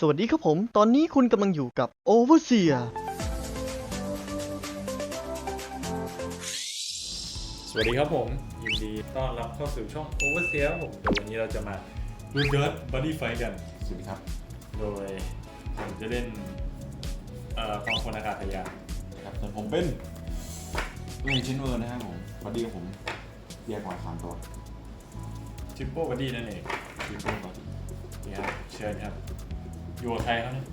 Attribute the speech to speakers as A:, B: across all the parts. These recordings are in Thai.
A: สวัสดีครับผม ตอนนี้คุณกำลังอยู่กับ Overseer
B: สวัสดีครับผม ยินดีต้อนรับเข้าสู่ช่อง Overseer ครับผมเดี๋ยววันนี้เราจะมาดูเดิร์ดบัดดี้ไฟกัน
C: สวัสดีครับ
B: โดยผมจะเล่นเอ่อความคนอากาศยาน
C: นะครับส่วนผมเป็นเล่นชิ้นเวอร์นะครับผมพอดีกับผมแยกมาสามตัว
B: ชิปโป้บัดดี้นั่นเอง
C: ชิ้นเวอร์ตอน
B: นี่ครับเชิญครับ อยู่กับใครครับเนี่ย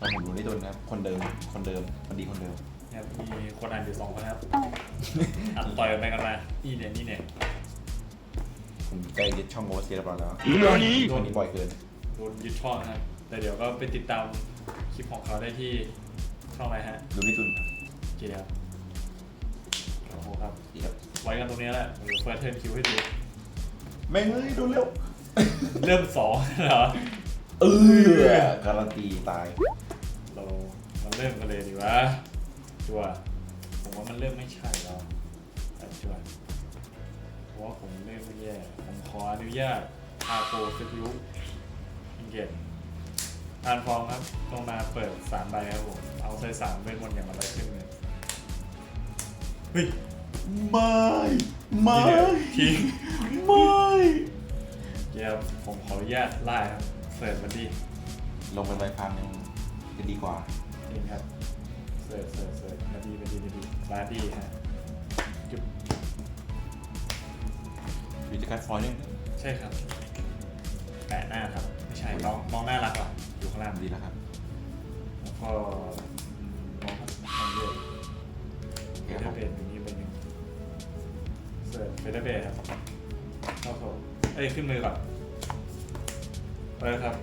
C: ตอนผมอยู่ในตัวนะครับคนเดิม คนเดิมพอดีคนเดิม
B: เนี่ยมีคนอ่านอยู่สองคนครับ อัดต่อยกันไปกันมา นี่เนี่ยนี่เนี่ย
C: ผมใกล้ยึดช่องโมเสียเรียบร้อยแล้ว
B: โดน
C: ช่วงนี้บ่อยเกิน
B: โดนยึดช่องนะครับ แต่เดี๋ยวก็ไปติดตามคลิปของเขาได้ที่ช่องอะไรฮะ
C: ดูนี่ตุน
B: โอเคครับโอ้โหครับ
C: ดีครับ
B: ไว้กันตรงนี้แหละเดี๋ยวเฟิร์สเทิร์นคิวให้ดู
C: แม่งเอ้ยดูเร็ว
B: เริ่มสองเหรอ
C: เออการันตีตาย
B: เรามาเริ่มกันเลยดีวะจัวผมว่ามันเริ่มไม่ใช่แล้วอะจัวเพราะว่าผมเริ่มไม่แย่ผมขออนุญาตพาโปรสกิลอิงเกตทานฟองครับลงมาเปิดสามใบครับผมเอาใส่สามเวทมนต์อย่างละใบขึ้นเลยเฮ้ย
C: ไม่ไม่
B: ทีเดียวทิ้ง
C: ไม่
B: เดี๋ยวผมขออนุญาตไล่ครับ เสิร์ฟมันดี
C: ลงเป็นใบพันยังจะดีกว่า
B: นี่ครับเสิร์ฟเสิร์ฟเสิร์ฟมาดีมาดีมาดีบาร์ดี้ฮะจุ๊บ
C: วิจิการฟอยล์นี่
B: ใช่ครับ แปะหน้าครับ ไม่ใช่น้องน้องน่ารักว่ะอยู่ข้างล่าง
C: ดีแล้วครับ
B: แล้วก็อืมน้องครับน้องเลือก
C: โอ
B: เฟ
C: เค
B: เด
C: ค
B: อ
C: รับ
B: ร์เบดอยู่นี่ใบหนึ่งเสิร์ฟเฟเดอร์เบดครับเข้าโซ่เอ้ยขึ้นมือก่อน เปิดครับ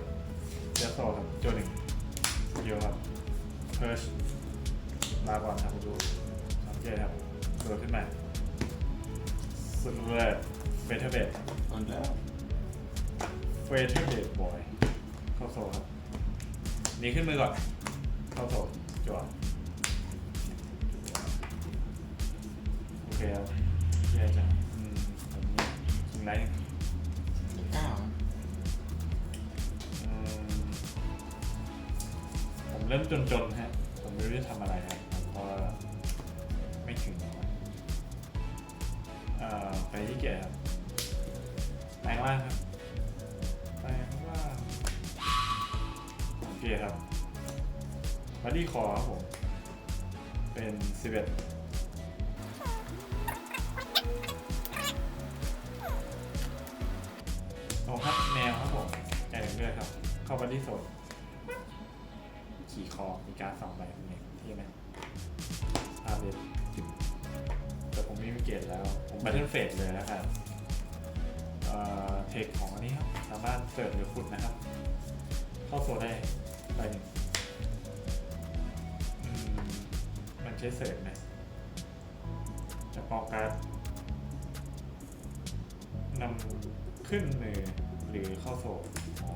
B: เจ้าโซ่ครับโจหนึ่งสกิลครับเพิร์ชลาก่อนครับคุณดูสังเกตครับโดดขึ้นมาสุดเลยเฟเดอร์เบด
C: ต้นแล้ว
B: เฟเธอร์เดดบอยเข้าโซ่ครับหนีขึ้นมือก่อน เข้าโซ่จั่วโอเคครับแย่จังอืมแบบนี้ยิงไร
C: เก้ ริ่
B: มจนๆฮะ ผมไม่รู้จะทำอะไรครับผมก็ไม่ถึงหรอกครับเอ่อไปที่เกียร์ครับแปลงร่างครับแปลงร่างโอเคครับบัดดี้คอครับผม เป็น11โอ้ครับแนวครับผมแอนเรื่อยครับ เข้าบัดดี้โซน การดสองใบนี่ที่ไหมภาพเด็ดแต่ผมไม่มีเกตแล้ว ผมบัตเทิลเฟสเลยแล้วครับเอ่อเทคของอันนี้ครับ สามารถเสิร์ฟหรือขุดนะครับ เข้าโซนได้ใบหนึ่งมันใช้เสิร์ฟไหมจะปอกการนำขึ้นมือหรือเข้าโซ่อ๋อ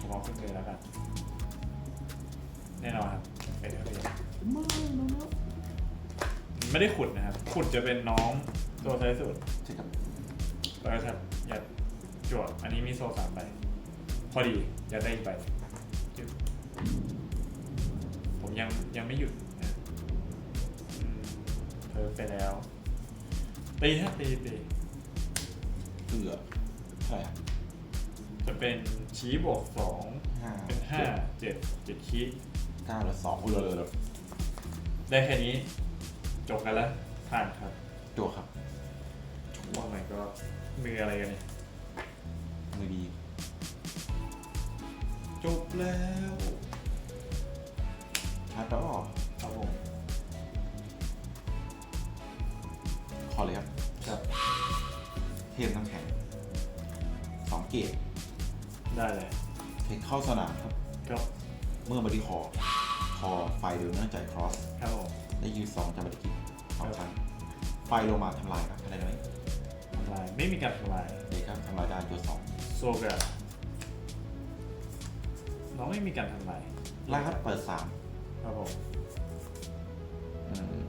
B: ผมเอาขึ้นมือแล้วกันแน่นอนครับ เป็นเท่านี้ไม่ได้ขุดนะครับ ขุดจะเป็นน้องตัวท้ายสุด
C: ใช่ครับ
B: แล้วครับยัดจวดอันนี้มีโซ่สามใบพอดียัดได้อีกใบจึ๊บผมยังยังไม่หยุดนะอืมเพิ่มไปแล้ว ตีฮะตีตี
C: เกือเท่าไหร่อะ
B: จะเป็นชี้บวกสอง
C: ห้า
B: เป็นห้าเจ็ดเจ็ดชี้
C: เก้าแล้วสองเลยเลยเลย
B: ได้แค่นี้ จบกันแล้วผ่านครับ
C: จั่วครับ
B: ว่าไงก็มืออะไรกันเนี่ย
C: มือดี
B: จบแล้ว
C: ชาร์จแล้ว
B: ครับผม
C: คอเลยครับ
B: ครับ
C: เทมน้ำแข็งสองเกต
B: ได้เลย
C: เทคเข้าสนามครับ
B: ก็
C: เมื่อมาที่คอ คอไฟเดินเนื่องจากครอส
B: ครับผม
C: ได้ยืนสองจากบัตรกิจสองครั้งไฟลงมาทำลายครับอะไรไหม
B: ทำลายไม่มีการทำลาย
C: เด็กครับทำลายได้ตัวสอง
B: โซกะน้องไม่มีการทำลาย
C: ไล่ครับเปิดสาม
B: ครับผม
C: อืม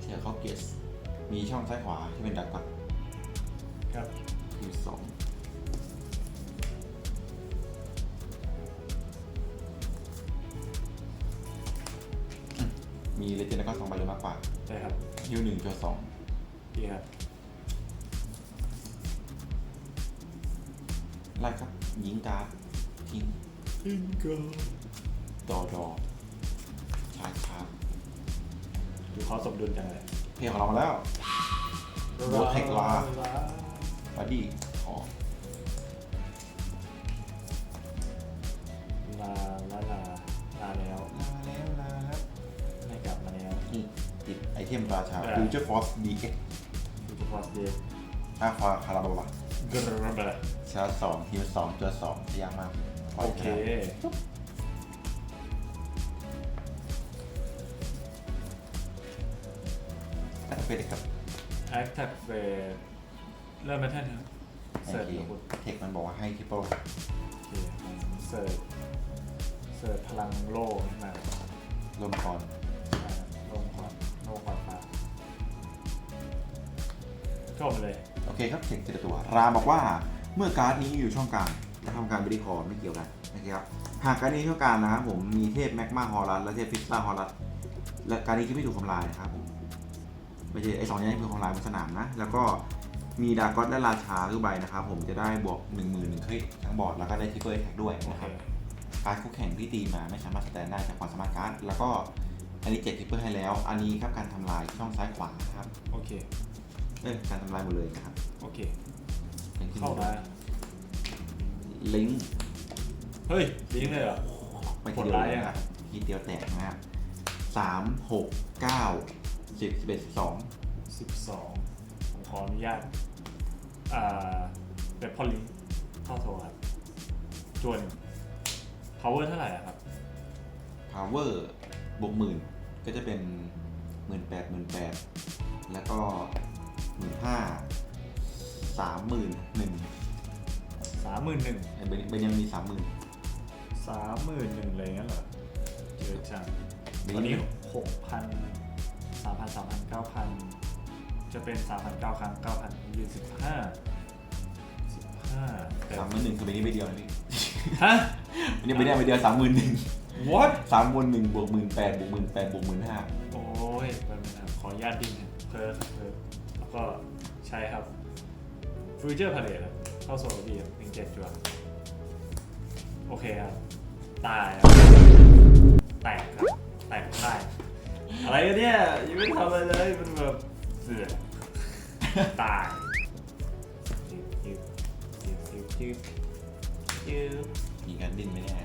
C: เชียร์เข้าเกียร์มีช่องซ้ายขวาที่เป็นดักก่อน เลเจนด์ก็สองใบหรือมากกว่า
B: ได้ครับ
C: ฮิวหนึ่งจสอง
B: ดีครับ
C: ไล่ครับยิงการ์ดทิ้ง
B: อิงเกอร์
C: ดอดอชาร์จชาร์จ
B: ดูเขาสมดุลจังเลย
C: เพลงของเรามาแล้วโบเทคลาบัดดี้ เอ
B: อ
C: ฟิวเจอร์ฟอร์สดีเอ็ก
B: ดูจะพอสเดย์
C: ถ้าควาคาราบาบะ
B: กระเบะ
C: ชาร์จสองฮิวสองตัวสองยากมาก
B: โอเค
C: ถ้าเป็นเด็กครับ
B: แอคแท็กเฟสเริ่มแมทเทิลครับเสิร์ช
C: โอ
B: ดูคุณ
C: เคเทคมันบอกว่าให้ทิปเปิล
B: โอเคผมเสิร์ชเสิร์ชพลังโล่ขึ้นมา
C: รวมก่อน
B: เข้ามาเลย
C: โอเคครับเทคเจตัว รามบอกว่าเมื่อการ์ดนี้อยู่ช่องกลางจะทำการบริคอร์ไม่เกี่ยวกันนะครับหากการ์ดนี้ช่องกลางนะครับผมมีเทพแมกมาฮอรัสและเทพฟิสตาฮอรัสและการ์ดนี้ที่ไม่ถูกทำลายนะครับผมไม่ใช่ไอสองอย่างนี้คือทำลายบนสนามนะ แล้วก็มีดากอสและราชาคือใบนะครับผมจะได้บวก1 0 0 0 0หนึ่งคลิกทั้งบอร์ดแล้วก็ได้ทิปเปิลแท็กด้วย
B: โอ
C: นะ
B: เค
C: ครับการ์ดคู่แข่งที่ตีมาไม่สามารถสแตนได้จากความสามารถการ์ดแล้วก็อันนี้เจ็ดทิปเปอร์ให้แล้ว อันนี้ครับการทำลายช่องซ้ายขวานะครับ
B: โอเค
C: เอ้ยการทำลายหมดเลยนะครับ
B: โอเค
C: เป็นขึ้น
B: เข้ามา
C: ลิงก์
B: เฮ้ยลิงก์เลยเหรอ
C: ไปทีเดียว
B: กดไลค์
C: เลย
B: อะ
C: นะครับทีเดียวแตกนะครับสามหกเก้าสิบสิบเอ็ดสิบสอง
B: สิบสองผมขออนุญาต อ่าเป็นพอลิงก์เข้าโทรครับจวน power เท่าไหร่อะครับ
C: พาวเวอร์บวกหมื่นก็จะเป็นหมื่นแปดหมื่นแปดแล้วก็ หมื่นห้าสามหมื่นหนึ่ง
B: สามหมื่นหนึ่ง
C: เบนเบนยังมีสามหมื่น
B: สามหมื่นหนึ่งเลยงั้นเหรอเยอะจัง
C: เบน
B: วันนี้
C: ยัง
B: หกพันสามพันสามพันเก้าพันจะเป็นสามพันเก้าครั้งเก้าพันยี่สิบห้าสิบห้าแต่
C: สามหมื่นหนึ่งคือเบนนี้ไปเดียวนะพี่
B: ฮะ
C: อันนี้ไปเดียวไปเดียวสามหมื่นหนึ่ง
B: what
C: สามหมื่นหนึ่งบวกหมื่นแปดบวกหมื่นแปดบวกหมื่นห้า
B: โอ้ยมันเป็นขออนุญาตดิ้นนะเพิ่มเพิ่มแล้ว ก็ใช้ครับฟิวเจอร์พาเลทเข้าโซลดีครับหนึ่งเจ็ดจัวโอเคครับ ตายครับแตกครับ แตกได้อะไรกันเนี่ย ยังไม่ทำอะไรเลยมันแบบเสือตายจึ๊บจึ๊บจึ๊บจึ๊บจึ๊บ
C: มีการดิ้นไหมเนี่ย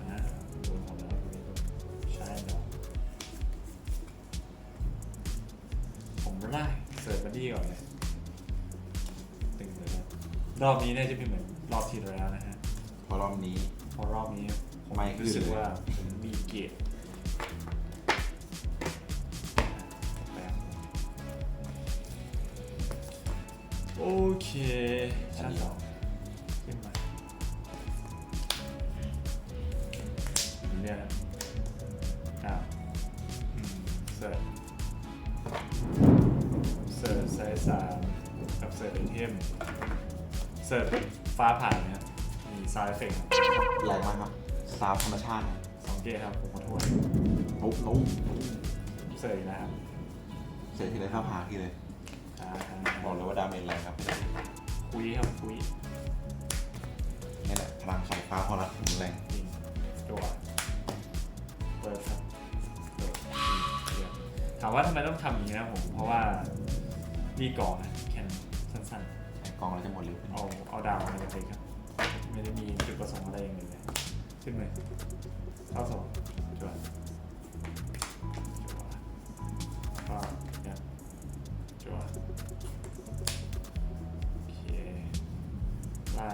B: อ่าโดนผมแล้วใช่เนาะผมไล่ เสิร์ฟบัดดี้ก่อนเลยตึงเลยนะรอบนี้เนี่ยจะเป็นเหมือนรอบที่แล้วนะฮะ
C: พอรอบนี้
B: เพอรอบนี้ผม
C: ไม่ขึ้น
B: รู้สึก
C: เลย
B: ว่าผมมีเกียรติแป๊บโอเคชั้นสอง สิร์ฟฟ้าผ่านเนี่ยมีซายเฟก
C: แรงมากครับซาวธรรมชาติครับ
B: สองเกตครับผมขอโทษ
C: ปุ๊บนุ่ม
B: เสิร์ฟอีกนะครับ
C: เสร็จทีไรข้าวผาทีเลย
B: อ่า
C: บอกเลยว่าดาเมจแรงครับ
B: คุยครับคุย
C: นี่แหละพลังสายฟ้าพอรัดผมแรง
B: จริงตัวเปิดครับเปิดเดี๋ยวถามว่าทำไมต้องทำอย่างนี้นะผม เพราะว่ารีก่อนนะแค่นั้นสั้น
C: ไอ้ กองเราจะหมดเร็วขึ้น
B: ๆเอาเอาดาวมาเลยครับ ไม่ได้มีจุดประสงค์อะไรอย่างอื่นเลยขึ้นเลยเข้าสองจวดจวดก็ยังจวดโอเคไล่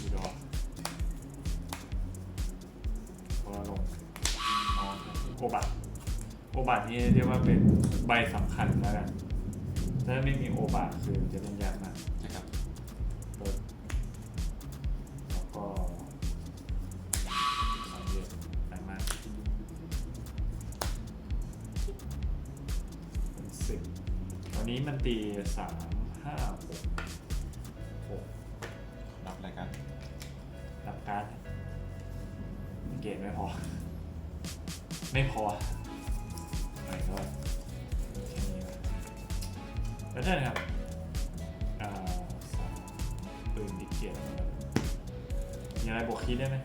B: ดูดอกพอลงอ๋อโอบัตโอบัตนี่เรียกว่าเป็นใบสำคัญแล้วกันถ้าไม่มีโอบาคือจะเล่นยากมาก สามห้าหกหก
C: รับรายการ
B: รับการ์ดเกรดไม่พอ ไม่พอ my god แค่นี้นะแล้วใช่นะครับอ่าสามปืนดิเกียร์มีอะไรบวกคีย์ได้ไหม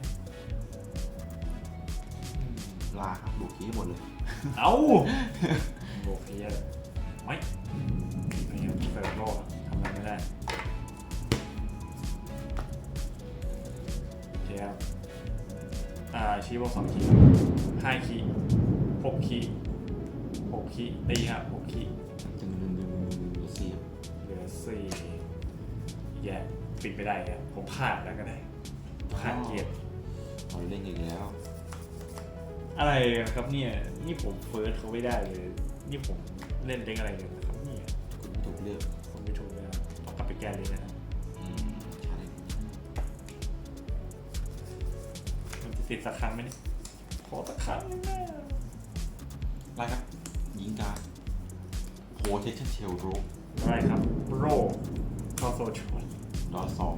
B: อืม
C: ลาครับดูคีย์ให้หมดเลย
B: เอาบวกคีย์อะไม่ไม่ อ่าชี้บวกสองคีย์ห้าคีย์หกคีย์หกคีย์ตีครับหกคีย์
C: ดึงดึงดึงดึงดึงเสียบ
B: เหลือสี่แย่ปิดไม่ได้ครับผมพลาดแล้วก็ได้พลาดเกียรติ
C: เราเล่นอีกแล้ว
B: อะไรกันครับเนี่ยนี่ผมเฟิร์สเขาไม่ได้เลยนี่ผมเล่นเด็กอะไรกันนะครับเนี่ย
C: คุณไม่ถูกเลือก
B: ผมไม่ถูกเลยนะต้องกลับไปแก้เลยนะครับ ติดสักครั้งไหมเนี่ยขอสักครั้งหนึงนะ
C: ไรครับ ยิงการโพเทชั่นเชลโร
B: ได้ครับโรเข้าโซชวน
C: ดอสอง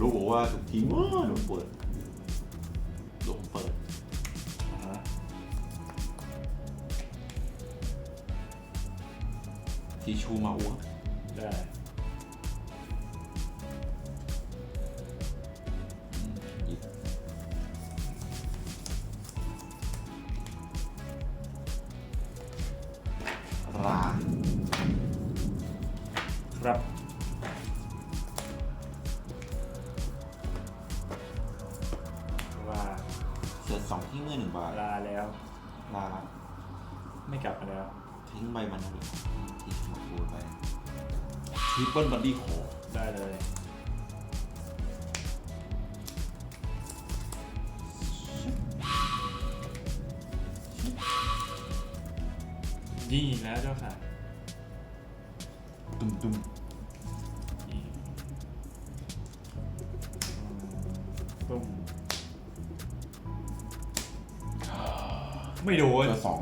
C: รู้บอกว่าถูกทิ้งว่าโดนเปิดโดนเปิด
B: อ่าฮะ
C: ทีชูมาอ้วก
B: ได้
C: ยิงอี
B: กแล้ว
C: เจ้า
B: ค่ะ
C: ตุ้มตุ้ม
B: ยิงตุ้มไม่โดน
C: เสือสอง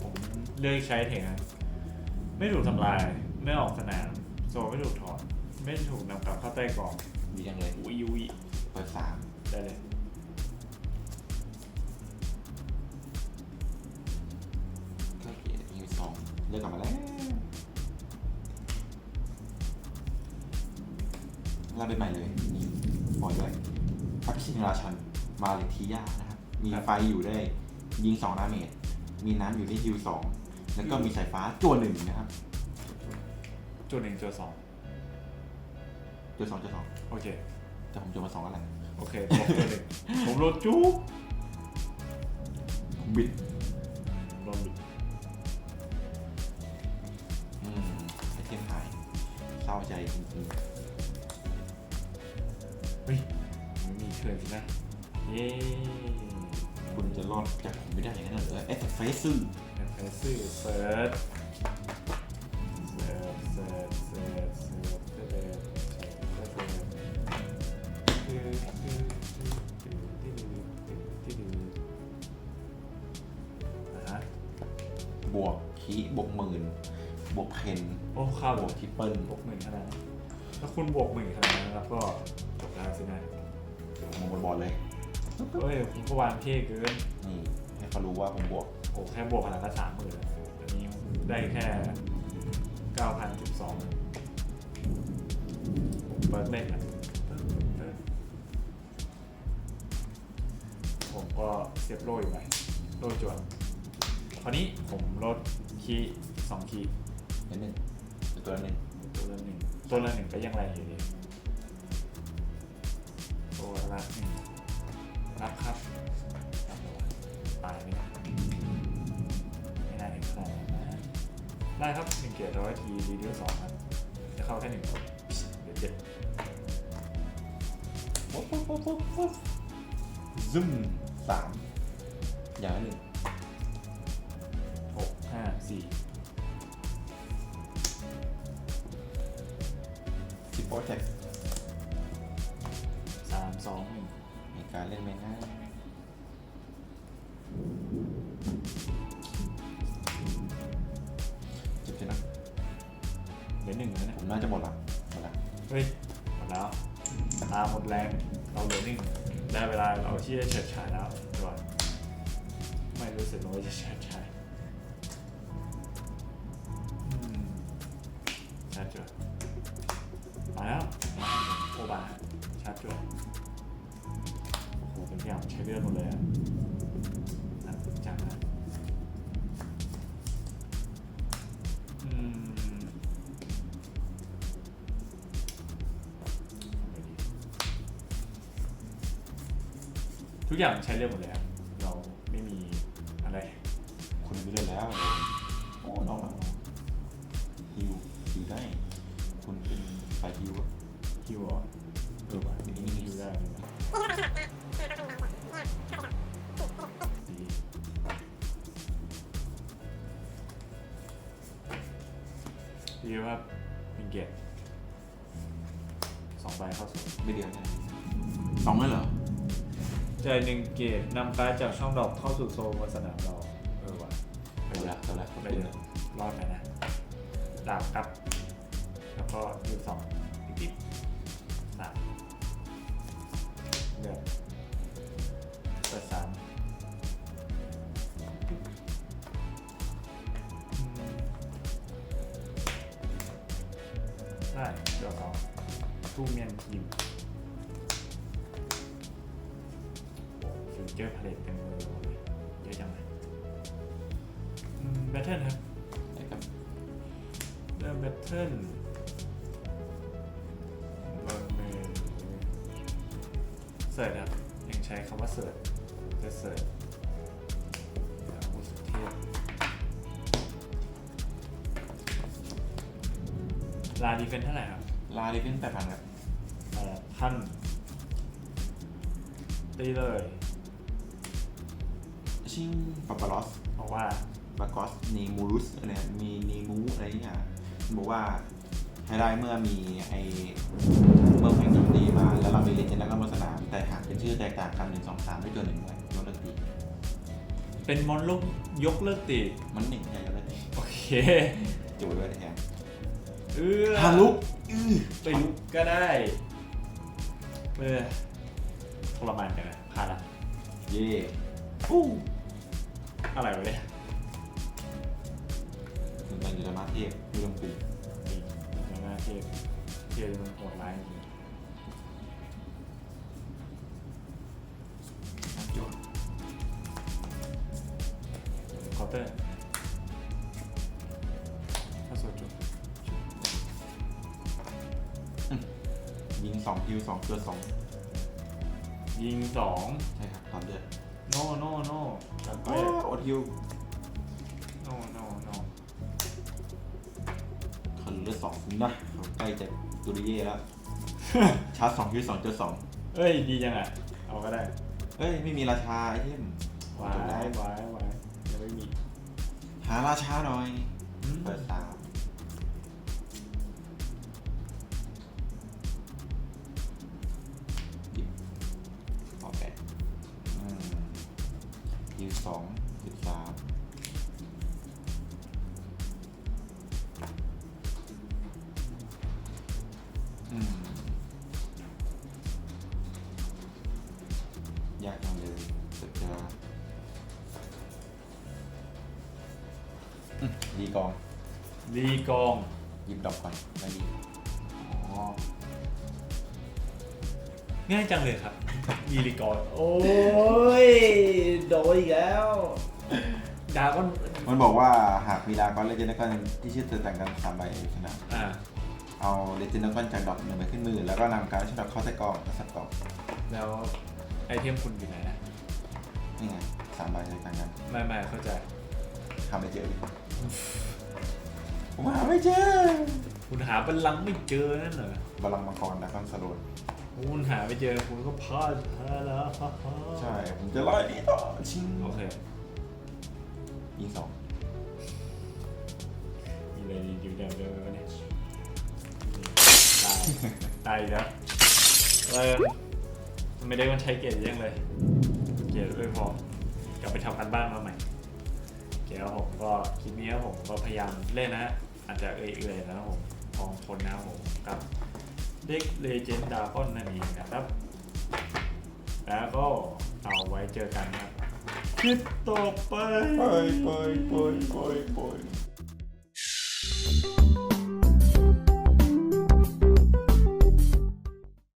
B: ผมเลือกใช้เทคนะไม่ถูกทำลาย ไม่ออกสนาม โซไม่ถูกถอดไม่ถูกนำกลับเข้าใต้กล่อง
C: ดีจังเลย
B: อุ้ยอุ้ย
C: เปิดสาม
B: ได้เลย
C: ลาไปใหม่เลยนี่ปล่อยด้วยพักชินราชันมาเลทิยานะครับ มีไฟอยู่ได้ยิงสองดาเมจมีน้ำอยู่ที่ฮิวสองแล้วก็มีสายฟ้าจวนหนึ่งนะครับ
B: จุดหนึ่งจุดสอง
C: จวนสองจวนสอง
B: โอเค
C: แต่ผมจวนมาสองแล้วแหละ
B: โอเคผมจุดหนึ่งผมโดนจุ๊บ
C: บิด
B: โดนบิด
C: อืมไอเทมหายเศร้าใจจริง
B: ฮ้ยมีเชิญสินะเย้
C: คุณจะรอดจากผมไม่ได้อย่างนั้นเหรอเอสเฟซซึ่ง
B: แอปเปิลซื้อเซิร์ชเซิร์ชเซิร์ชเซิร์ชเซิร์ชเซิร์ชอ่าฮะ
C: บวกคีบวกหมื่นบวกเพน
B: โอ้ค่า
C: บบว
B: ว
C: ก
B: ก
C: ทิปเปิล
B: บวกหมื่นขนาดนั้นถ้าคุณบวกหมื่นขนาดนั้นแล้วก็ จบแล้วสินะ
C: มองบนบอลเลย
B: เฮ้ยคุณก็วางเท่เกิน
C: นี่ให้เขารู้ว่าผมบวก
B: โอ้แค่บวกขนาดละสามหมื่นอันนี้ได้แค่เก้าพันจุดสองผมเปิดเล่นอะผมก็เสียบโล่อีกไปโล่จวนคราวนี้ผมลดคีย์สองคีย์
C: นิดนึงเป็นตัวละหนึ่ง
B: ตัวละหนึ่งตัวละหนึ่งก็ยังแรงอยู่ดี ละหนึ่งรับครับรับแล้ววะตายไหมเนี่ยไม่น่าถึงขนาดนั้นนะได้ครับหนึ่งเกียร์ร้อยทีรีเดิวสองครับ จะเข้าแค่หนึ่งคนเดี๋ยวเจ็ด
C: ปุ๊บปุ๊บปุ๊บปุ๊บปุ๊บซึมสามอย่างละหนึ่ง
B: หกห้าสี่
C: ทิปโปรเทค
B: สามสองหนึ่ง
C: มีการเล่นไหมนะจิบจิบนะ
B: เหลือหนึ่งแล้วนะ
C: ผมน่าจะหมดละหมดละ
B: เฮ้ยหมดแล้วตาหมดแรงเราเหลือหนึ่งได้เวลาเราที่จะเฉิดฉายแล้วก่อนไม่รู้สึกว่าจะเฉิดฉายน่าจะมาแล้วโอบา ชาร์จด้วยโอ้โหเป็นอย่างใช้เลือดหมดเลยอะหนักจังนะอืมทุกอย่างใช้เลือดหมดเลย
C: ดีค
B: รับมิงเกตสองใบเข้าสู่
C: ไม่เดียวได้สองเลยเหรอ
B: จ่ายหนึ่งเกตนำการ์ดจากช่องดอกเข้าสู่โซนบนสนามเราเออว่ะ
C: ไปละไปละ
B: ไปเลยรอดไปนะดาบครับ แล้วก็ยูสอง ได้เดี๋ยวเอาทูเมียนทีมโอ้ฟิวเจอร์พาเลตเต็มมือเลยเยอะจังเลยแบทเทิลครับ
C: ได้ครับ
B: เริ่มแบทเทิลเริ่มมือเสิร์ชครับยังใช้คำว่าเสิร์ชจะเสิร์ช ลาดีเฟนเท่าไหร่ครับ
C: ลาดิเป็นแปดพันครับ
B: แปดพันตีเลย
C: ชิงปาปาลอส
B: เพราะว่า
C: บากอสนีมูรุสอะไรเนี่ยมีนีมูอะไรเนี่ยมันบอกว่าให้ได้เมื่อมีไอเมื่อแข่งโจมตีมาแล้วเรามีเลนเจนด์แล้วก็มาสนามแต่หากเป็นชื่อแตกต่างกันหนึ่งสองสามไม่เกินหนึ่งเลยยกเลิกตี
B: เป็นมอนลูกยกเลิกตี
C: มันหนึ่งใช่ยกเลิกตี
B: โอเค
C: จูดไว้แทน
B: เออ
C: ฮารุอื้อ
B: ไปลุกก็ได้ เออทรมานจังเลยพาละ
C: เย่ฟู้
B: อะไรวะเนี่ย
C: ถึงตอนอยู่ในมาเทพอยู่ลำพู
B: นี่ในหน้าเทพเทพมันโหดร้ายจริง
C: จด
B: เคาน์เตอร์ ส
C: องคิวสองเกลือสอง
B: ยิงสอง
C: ใช่ครับตอนเดือด
B: โนโนโนจัดไป
C: โอ้โอทิว
B: โนโนโน
C: คนเลือดสองนะใกล้จะตุริเย่แล้วชาร์จสองคิวสองเจอสอง
B: เอ้ยดีจังอะเอาก็ได้
C: เฮ้ยไม่มีราชาไอเทม
B: วา
C: จบแล้ว
B: ยวายวายยังไม่มี
C: หาราชาหน่อย
B: อืม
C: เปิดสาม
B: ง่ายจังเลยครับยีริกรโอ้ย โดยอีกแล้วดาก็
C: มันบอกว่าหากมีดากอนเลเจนด์กอนที่ชื่อแต่งกันสามใบชนะ
B: อ่า
C: เอาเลเจนด์กอนจากดอกหนึ่งใบขึ้นมือ แล้วก็นำการดชดอกเข้าใส่กล่องกระสับกล่อง
B: แล้วไอเทมคุณอยู่ไหนนะ
C: นี่ไงสามใบแต่งกัน
B: ไม่ไม่เข้าใจ
C: หาไม่เจอเลยผมหาไม่เจอ
B: คุณหาบัลลังก์ไม่เจอนั่นเหรอบา
C: ลังก์มังกรดากอนสโลน
B: คุณหาไม่เจอคุณก็พลาดพลาดแล้วฮ่าฮ่า
C: ใช่ ผมจะไล่นี่ต่อชิง
B: โอเค
C: ยิงสอง
B: มีอะไรดีอยู่เดิมเดิมวะเนี่ยตายตายอีกแล้วเออไม่ได้มันใช้เกรดยังเลย เกรดไม่พอกลับไปทำกันบ้านมาใหม่เดี๋ยวผมก็คลิปนี้ผมก็พยายามเล่นนะฮะอาจจะเอื่อยๆนะครับผมทองคนนะครับผมกับ เด็กเลเจนดาคอนนั่นเองนะครับ แล้วก็เอาไว้เจอกันครับคลิปต่อไป
C: ปล่อยปล่อยปล่อยปล่อยปล่อย